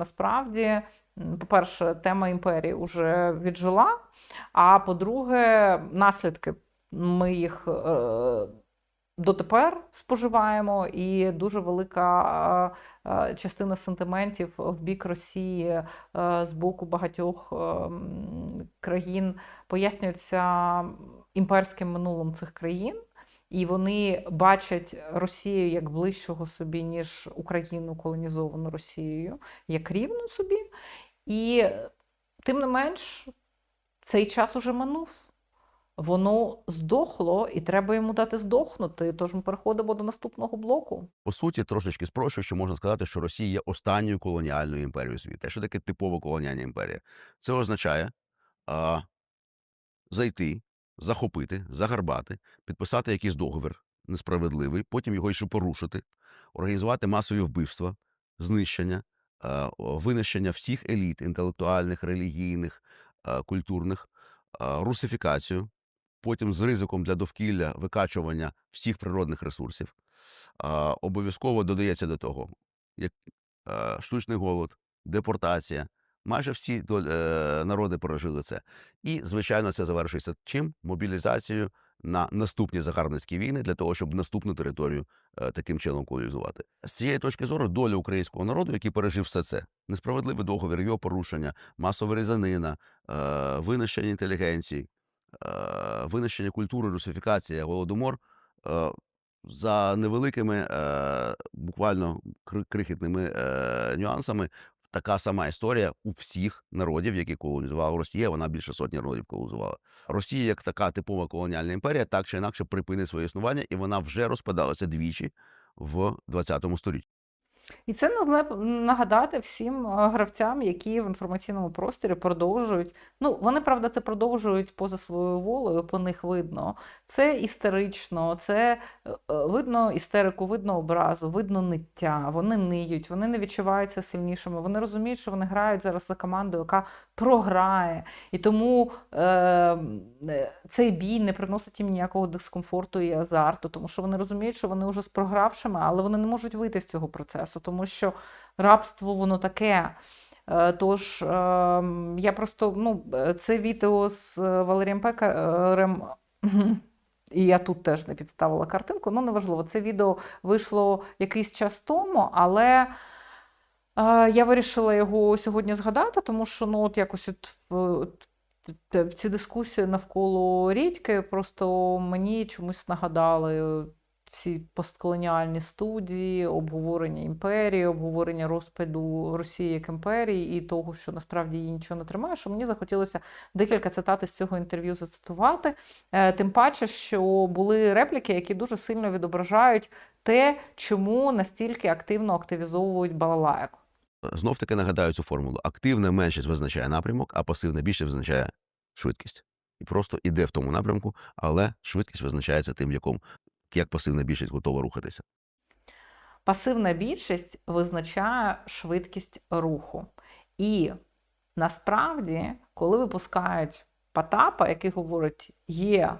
Насправді, по-перше, тема імперії вже віджила. А по-друге, наслідки ми їх е, дотепер споживаємо, і дуже велика е, е, частина сентиментів в бік Росії з боку багатьох країн пояснюється імперським минулим цих країн. І вони бачать Росію як ближчого собі, ніж Україну колонізовану Росією, як рівну собі. І тим не менш, цей час уже минув. Воно здохло, і треба йому дати здохнути. Тож ми переходимо до наступного блоку. По суті, трошечки спрощуючи, можна сказати, що Росія є останньою колоніальною імперією світу. Що таке типова колоніальна імперія? Це означає а, зайти, захопити, загарбати, підписати якийсь договір несправедливий, потім його ще порушити, організувати масові вбивства, знищення, винищення всіх еліт інтелектуальних, релігійних, культурних, русифікацію, потім з ризиком для довкілля викачування всіх природних ресурсів. Обов'язково додається до того, як е, штучний голод, депортація. Майже всі е, народи пережили це. І, звичайно, це завершується чим? Мобілізацією на наступні загарбницькі війни для того, щоб наступну територію е, таким чином колонізувати. З цієї точки зору, доля українського народу, який пережив все це, несправедливий договір, його порушення, масова різанина, е, винищення інтелігенції, винищення культури, русифікація, голодомор. за невеликими, буквально кри- крихітними нюансами, така сама історія у всіх народів, які колонізувала Росія. Вона більше сотні народів колонізувала. Росія, як така типова колоніальна імперія, так чи інакше припинить своє існування, і вона вже розпадалася двічі в 20 столітті. І це нагадати всім е, гравцям, які в інформаційному просторі продовжують. Ну, вони, правда, це продовжують поза своєю волею, по них видно. Це істерично, це е, е, видно істерику, видно образу, видно ниття. Вони ниють, вони не відчуваються сильнішими. Вони розуміють, що вони грають зараз за команду, яка програє. І тому е, цей бій не приносить їм ніякого дискомфорту і азарту, тому що вони розуміють, що вони вже з програвшими, але вони не можуть вийти з цього процесу, тому що рабство воно таке. Е, Тож е, я просто ну, е, це відео з е, Валерієм Пекарем. І я тут теж не підставила картинку. Ну, неважливо, це відео вийшло якийсь час тому, але е, я вирішила його сьогодні згадати, тому що ну, от якось от, е, т- т- ці дискусії навколо рідьки просто мені чомусь нагадали всі постколоніальні студії, обговорення імперії, обговорення розпаду Росії як імперії і того, що насправді її нічого не тримає, що мені захотілося декілька цитат із цього інтерв'ю зацитувати. Е, Тим паче, що були репліки, які дуже сильно відображають те, чому настільки активно активізовують балалайку. Знов таки нагадаю цю формулу: активна меншість визначає напрямок, а пасивна більшість визначає швидкість. І просто іде в тому напрямку, але швидкість визначається тим, в якому як пасивна більшість готова рухатися. Пасивна більшість визначає швидкість руху. І насправді, коли випускають Потапа, який говорить, є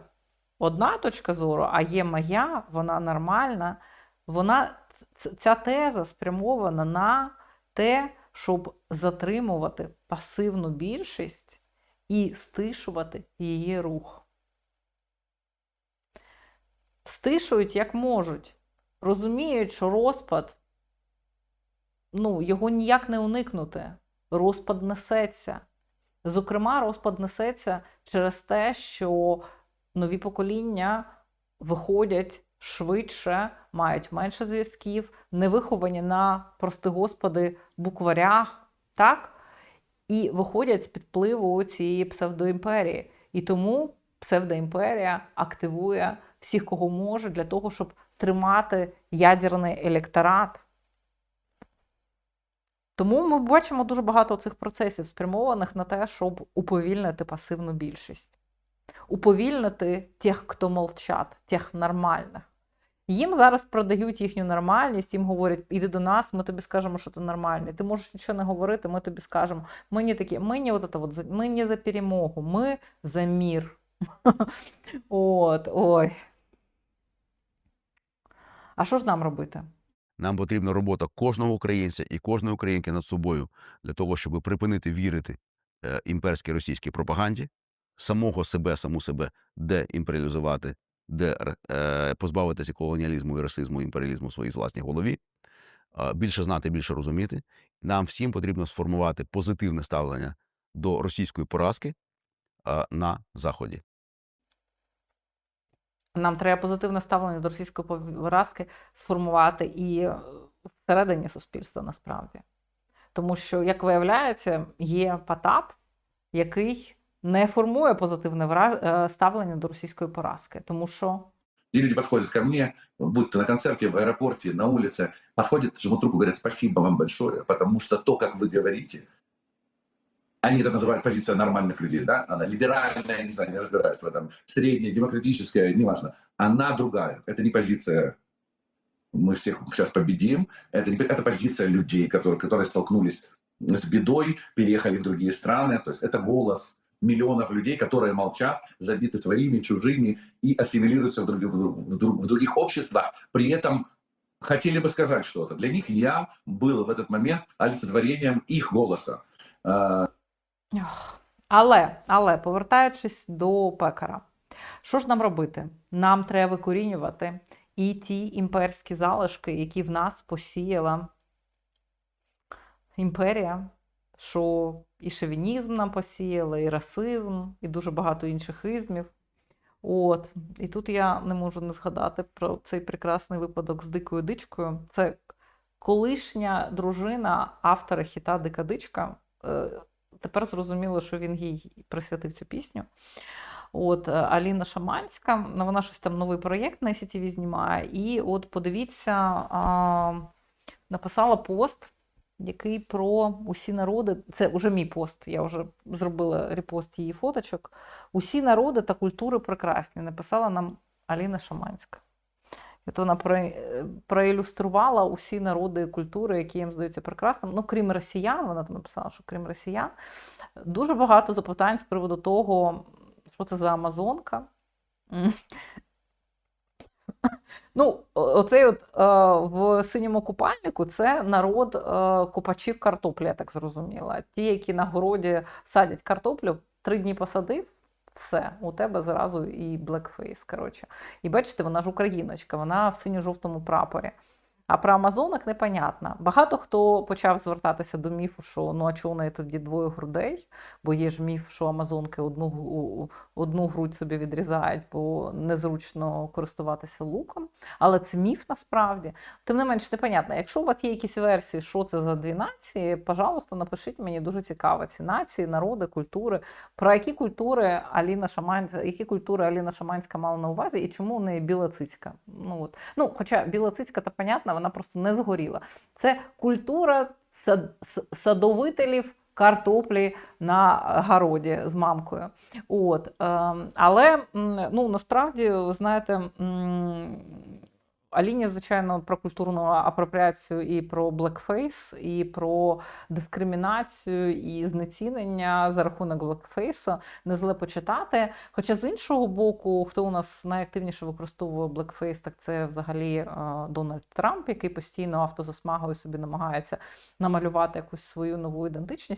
одна точка зору, а є моя, вона нормальна, вона, ця теза спрямована на те, щоб затримувати пасивну більшість і стишувати її рух. Стишують як можуть розуміють, що розпад, ну, його ніяк не уникнути. Розпад несеться. Зокрема, розпад несеться через те, що нові покоління виходять швидше, мають менше зв'язків, не виховані на, прости господи, букварях, так? І виходять з підпливу цієї псевдоімперії. І тому псевдоімперія активує всіх, кого може, для того, щоб тримати ядерний електорат. Тому ми бачимо дуже багато цих процесів, спрямованих на те, щоб уповільнити пасивну більшість, уповільнити тих, хто молчать, тих нормальних. Їм зараз продають їхню нормальність, їм говорять, іди до нас, ми тобі скажемо, що ти нормальний. Ти можеш нічого не говорити, ми тобі скажемо. Ми не такі, ми не, от это ми не за перемогу, ми за мір. От, ой. А що ж нам робити? Нам потрібна робота кожного українця і кожної українки над собою для того, щоб припинити вірити е, імперській російській пропаганді, самого себе, саму себе деімперіалізувати, де е, позбавитися колоніалізму і расизму, і імперіалізму в своїй власній голові, е, більше знати, більше розуміти. Нам всім потрібно сформувати позитивне ставлення до російської поразки е, на заході. Нам треба позитивне ставлення до російської поразки сформувати і е, всередині суспільства насправді. Тому що, як виявляється, є Потап, який не формує позитивне вра- е, ставлення до російської поразки. Тому що И люди подходят ко мне, будь то на концерте, в аэропорте, на улице, подходят, жмут руку, говорят, спасибо вам большое, потому что то, как вы говорите, они это называют позиция нормальных людей, да, она либеральная, не знаю, не разбираюсь в этом, средняя, демократическая, неважно, она другая, это не позиция мы всех сейчас победим, это, не, это позиция людей, которые, которые столкнулись с бедой, переехали в другие страны, то есть это голос миллионов людей, которые молчат, забиты своими, чужими и ассимилируются в, друг- в друг- в друг- в других обществах, при этом хотели бы сказать что-то. Для них я был в этот момент олицетворением их голоса. Але, але повертаючись до пекара, що ж нам робити? Нам треба викорінювати і ті імперські залишки, які в нас посіяла імперія, що і шовінізм нам посіяла, і расизм, і дуже багато інших ізмів. От, і тут я не можу не згадати про цей прекрасний випадок з дикою дичкою. Це колишня дружина автора хіта Дика дичка. Тепер зрозуміло, що він їй присвятив цю пісню. От е, Аліна Шаманська, ну, вона щось там новий проєкт на SCTV знімає. І от подивіться, а, написала пост, який про усі народи. Це вже мій пост. Я вже зробила репост її фоточок. Усі народи та культури прекрасні. Написала нам Аліна Шаманська. От вона е, проілюструвала усі народи і культури, які їм здаються прекрасним. Ну, крім росіян, вона там написала, що крім росіян, дуже багато запитань з приводу того, що це за Амазонка. Ну, оцей от е, в синьому купальнику це народ е, копачів картоплі, я так зрозуміла. Ті, які на городі садять картоплю, три дні посадив, все, у тебе зразу і блекфейс. Коротше. І бачите, вона ж україночка, вона в синьо-жовтому прапорі. А про Амазонок непонятно. Багато хто почав звертатися до міфу, що ну а чого неї тоді двоє грудей, бо є ж міф, що Амазонки одну, одну грудь собі відрізають, бо незручно користуватися луком. Але це міф насправді. Тим не менш, непонятно. Якщо у вас є якісь версії, що це за дві нації, пожалуйста, напишіть мені дуже цікаво ці нації, народи, культури. Про які культури Аліна Шаманська, які культури Аліна Шаманська мала на увазі, і чому у неї біла цицька? Ну от ну, хоча біла цицька, то понятно, вона просто не згоріла. Це культура сад, садовителів картоплі на городі з мамкою. От, ем, але ну, насправді, ви знаєте, Аліні, звичайно, про культурну апропріацію і про блекфейс, і про дискримінацію і знецінення за рахунок блекфейсу не зле почитати. Хоча з іншого боку, хто у нас найактивніше використовує блекфейс, так це взагалі Дональд Трамп, який постійно автозасмагою собі намагається намалювати якусь свою нову ідентичність.